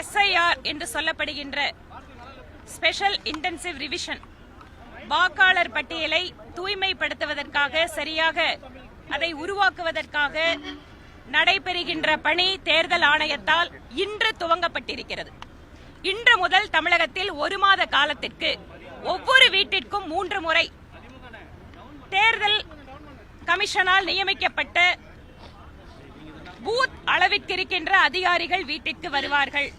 SIR என்று சொல்லப்படுகின்ற special intensive revision. வாக்காளர் பட்டியலை தூய்மைப்படுத்துவதற்காக சரியாக அதை உருவாக்குவதற்காக நடைபெறுகின்ற பணி தேர்தல் ஆணையத்தால் இன்று துவங்கப்பட்டிருக்கிறது. இன்று முதல் தமிழகத்தில் ஒரு மாத காலத்திற்கு ஒவ்வொரு வீட்டிற்கும் மூன்று முறை தேர்தல் கமிஷனால் நியமிக்கப்பட்ட பூத் இருக்கின்ற அதிகாரிகள் வீட்டிற்கு வருவார்கள்.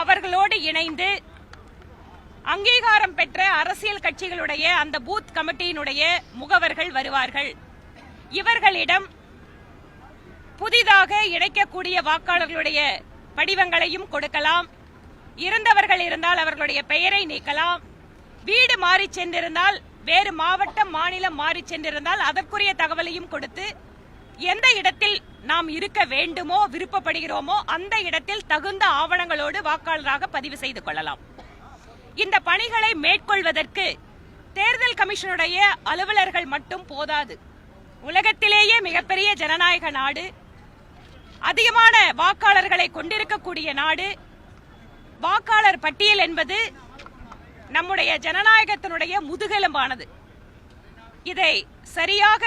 அவர்களோடு இணைந்து அங்கீகாரம் பெற்ற அரசியல் கட்சிகளுடைய அந்த பூத் கமிட்டியினுடைய முகவர்கள் வருவார்கள். இவர்களிடம் புதிதாக இணைக்கக்கூடிய வாக்காளர்களுடைய படிவங்களையும் கொடுக்கலாம். இறந்தவர்கள் இருந்தால் அவர்களுடைய பெயரை நீக்கலாம். வீடு மாறி சென்றிருந்தால் வேறு மாவட்டம் மாநிலம் மாறி சென்றிருந்தால் அதற்குரிய தகவலையும் கொடுத்து எந்த இடத்தில் நாம் இருக்க வேண்டுமோ விருப்பப்படுகிறோமோ அந்த இடத்தில் தகுந்த ஆவணங்களோடு வாக்காளராக பதிவு செய்து கொள்ளலாம். இந்த பணிகளை மேற்கொள்வதற்கு தேர்தல் கமிஷனுடைய அலுவலர்கள் மட்டும் போதாது. உலகத்திலேயே மிகப்பெரிய ஜனநாயக நாடு அதிகமான வாக்காளர்களை கொண்டிருக்கக்கூடிய நாடு வாக்காளர் பட்டியல் என்பது நம்முடைய ஜனநாயகத்தினுடைய முதுகெலும்பானது. இதை சரியாக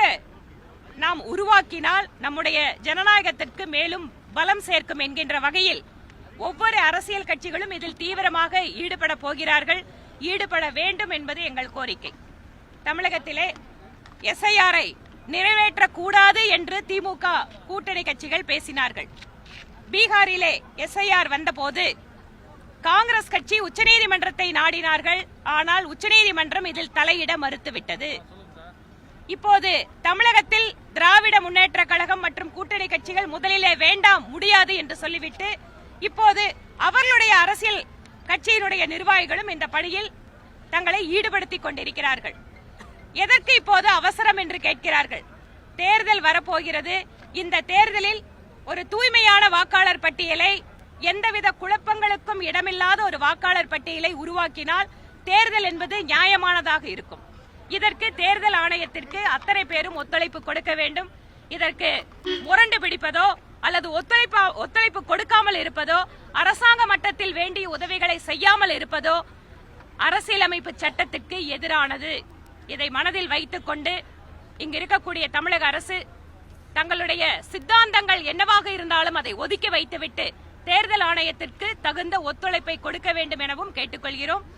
நாம் உருவாக்கினால் நம்முடைய ஜனநாயகத்திற்கு மேலும் பலம் சேர்க்கும் என்கின்ற வகையில் ஒவ்வொரு அரசியல் கட்சிகளும் இதில் தீவிரமாக ஈடுபட போகிறார்கள். ஈடுபட வேண்டும் என்பது எங்கள் கோரிக்கை. தமிழகத்திலே எஸ்ஐஆரை நிறைவேற்றக்கூடாது என்று திமுக கூட்டணி கட்சிகள் பேசினார்கள். பீகாரிலே எஸ்ஐஆர் வந்தபோது காங்கிரஸ் கட்சி உச்சநீதிமன்றத்தை நாடினார்கள். ஆனால் உச்சநீதிமன்றம் இதில் தலையிட மறுத்துவிட்டது. இப்போது தமிழகத்தில் திராவிட முன்னேற்ற கழகம் மற்றும் கூட்டணி கட்சிகள் முதலிலே வேண்டாம் முடியாது என்று சொல்லிவிட்டு இப்போது அவர்களுடைய அரசியல் கட்சியினுடைய நிர்வாகிகளும் இந்த பணியில் தங்களை ஈடுபடுத்திக் கொண்டிருக்கிறார்கள். எதற்கு இப்போது அவசரம் என்று கேட்கிறார்கள்? தேர்தல் வரப்போகிறது. இந்த தேர்தலில் ஒரு தூய்மையான வாக்காளர் பட்டியலை எந்தவித குழப்பங்களுக்கும் இடமில்லாத ஒரு வாக்காளர் பட்டியலை உருவாக்கினால் தேர்தல் என்பது நியாயமானதாக இருக்கும். இதற்கு தேர்தல் ஆணையத்திற்கு அத்தனை பேரும் ஒத்துழைப்பு கொடுக்க வேண்டும். இதற்கு முரண்டு பிடிப்பதோ அல்லது ஒத்துழைப்பு ஒத்துழைப்பு கொடுக்காமல் இருப்பதோ அரசாங்க மட்டத்தில் வேண்டிய உதவிகளை செய்யாமல் இருப்பதோ அரசியலமைப்பு சட்டத்திற்கு எதிரானது. இதை மனதில் வைத்துக் கொண்டு இங்கு இருக்கக்கூடிய தமிழக அரசு தங்களுடைய சித்தாந்தங்கள் என்னவாக இருந்தாலும் அதை ஒதுக்கி வைத்துவிட்டு தேர்தல் ஆணையத்திற்கு தகுந்த ஒத்துழைப்பை கொடுக்க வேண்டும் எனவும் கேட்டுக்கொள்கிறோம்.